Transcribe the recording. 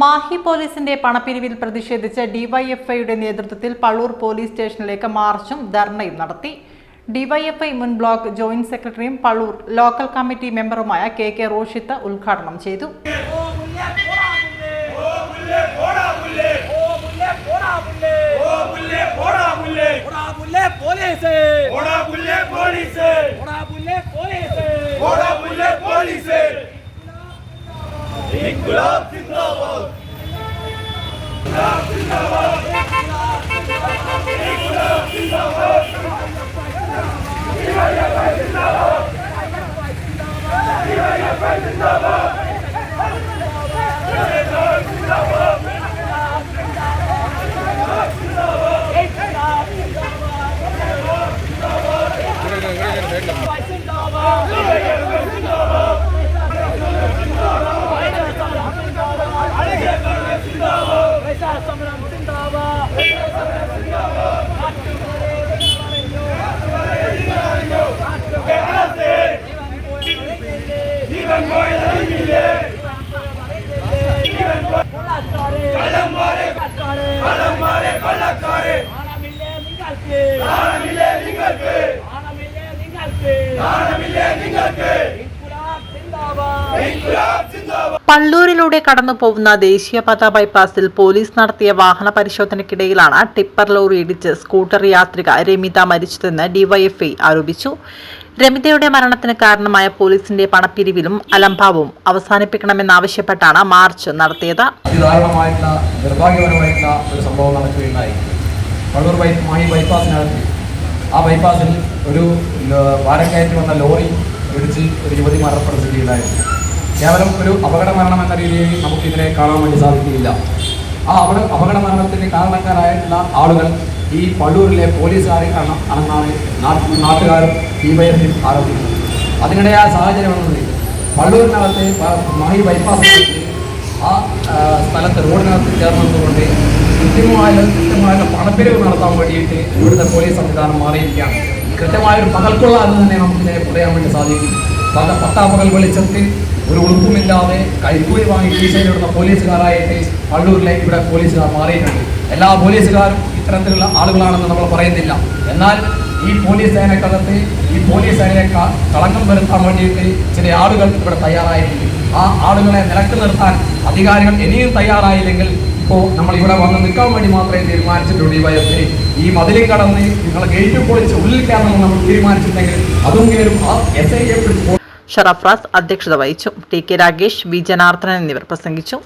മാഹി പോലീസിന്റെ പണപ്പിരിവിൽ പ്രതിഷേധിച്ച് ഡിവൈഎഫ്ഐയുടെ നേതൃത്വത്തിൽ പള്ളൂർ പോലീസ് സ്റ്റേഷനിലേക്ക് മാർച്ചും ധർണയും നടത്തി. ഡിവൈഎഫ്ഐ മുൻ ബ്ലോക്ക് ജോയിന്റ് സെക്രട്ടറിയും പള്ളൂർ ലോക്കൽ കമ്മിറ്റി മെമ്പറുമായ കെ കെ റോഷിത്ത് ഉദ്ഘാടനം ചെയ്തു. ഓ जिंदाबाद സമരം ജീവൻ പോയതറിഞ്ഞില്ലേ കള്ളന്മാരെ കള്ളന്മാരെ കൊള്ളക്കാരെ നിങ്ങൾക്ക് നാണമില്ലേ നിങ്ങൾക്ക് ആണമില്ലേ നിങ്ങൾക്ക് നാണമില്ലേ നിങ്ങൾക്ക് ഇൻകുലാബ് പള്ളൂരിലൂടെ കടന്നു പോകുന്ന ദേശീയപാത ബൈപ്പാസിൽ പോലീസ് നടത്തിയ വാഹന പരിശോധനയ്ക്കിടയിലാണ് ടിപ്പർ ലോറി ഇടിച്ച് സ്കൂട്ടർ യാത്രിക രമിത മരിച്ചതെന്ന് ഡിവൈഎഫ്ഐ ആരോപിച്ചു. രമിതയുടെ മരണത്തിന് കാരണമായ പോലീസിന്റെ പണപ്പിരിവിലും അലംഭാവവും അവസാനിപ്പിക്കണമെന്നാവശ്യപ്പെട്ടാണ് മാർച്ച് നടത്തിയത്. ഒരു സംഭവം മാഹി ആ ബൈപ്പാസിൽ ഒരു വാരം കയറ്റി വന്ന ലോറി ഇടിച്ച് ഒരു യുവതി മരണപ്പെടുത്തുകയുണ്ടായിരുന്നു കേവലം ഒരു അപകട മരണം എന്ന രീതിയിൽ നമുക്ക് ഇതിനെ കാണാൻ വേണ്ടി സാധിക്കുകയില്ല. ആ അപകട അപകട മരണത്തിന് കാരണക്കാരായിട്ടുള്ള ആളുകൾ ഈ പള്ളൂരിലെ പോലീസുകാരെ അണങ്ങാതെ നാട്ട് നാട്ടുകാരും ഡിവൈഎഫും ആരോപിക്കുന്നത്. അതിനിടയായ സാഹചര്യം എന്നത് പള്ളൂരിനകത്ത് മഹി ആ ആ, സ്ഥലത്ത് റോഡിനകത്ത് ചേർന്നതുകൊണ്ട് കൃത്യമായ കൃത്യമായ പണപ്പിരിവ് നടത്താൻ വേണ്ടിയിട്ട് ഇവിടുത്തെ പോലീസ് സംവിധാനം മാറിയിരിക്കുകയാണ്. കൃത്യമായൊരു പകൽക്കൊള്ള എന്ന് തന്നെ നമുക്കിതിനെ പറയാൻ വേണ്ടി സാധിക്കും. പക പട്ടാപ്പകൽ വെളിച്ചത്തിൽ ഒരു ഉളുപ്പുമില്ലാതെ കൈക്കൂലി വാങ്ങി ടീച്ചറിലിടുന്ന പോലീസുകാരായിട്ട് പള്ളൂരിലെ ഇവിടെ പോലീസുകാർ മാറിയിട്ടുണ്ട്. എല്ലാ പോലീസുകാരും ഇത്തരത്തിലുള്ള ആളുകളാണെന്ന് നമ്മൾ പറയുന്നില്ല. എന്നാൽ ഈ പോലീസ് സേനക്കകത്ത് ഈ പോലീസ് സേനയെ കളങ്കം വരുത്താൻ വേണ്ടിയിട്ട് ചില ആളുകൾ ഇവിടെ തയ്യാറായിട്ടുണ്ട്. ആ ആളുകളെ നിലയ്ക്ക് നിർത്താൻ അധികാരികൾ ഇനിയും തയ്യാറായില്ലെങ്കിൽ ഇപ്പോൾ നമ്മൾ ഇവിടെ വന്ന് നിൽക്കാൻ വേണ്ടി മാത്രമേ തീരുമാനിച്ചിട്ടുള്ളൂ ഈ വയസ്സിൽ. ഈ മതിലും കടന്ന് നിങ്ങളെ ഗേറ്റ് പൊളിച്ച് ഉള്ളിൽ കയറണമെന്ന് നമ്മൾ തീരുമാനിച്ചിട്ടുണ്ടെങ്കിൽ അതും കയറും ആ എസ് ഐയെ പിടിച്ച് ഷറഫ്രാസ് അധ്യക്ഷത വഹിച്ചു. T K Ragesh V Janardanan എന്നിവർ പ്രസംഗിച്ചു.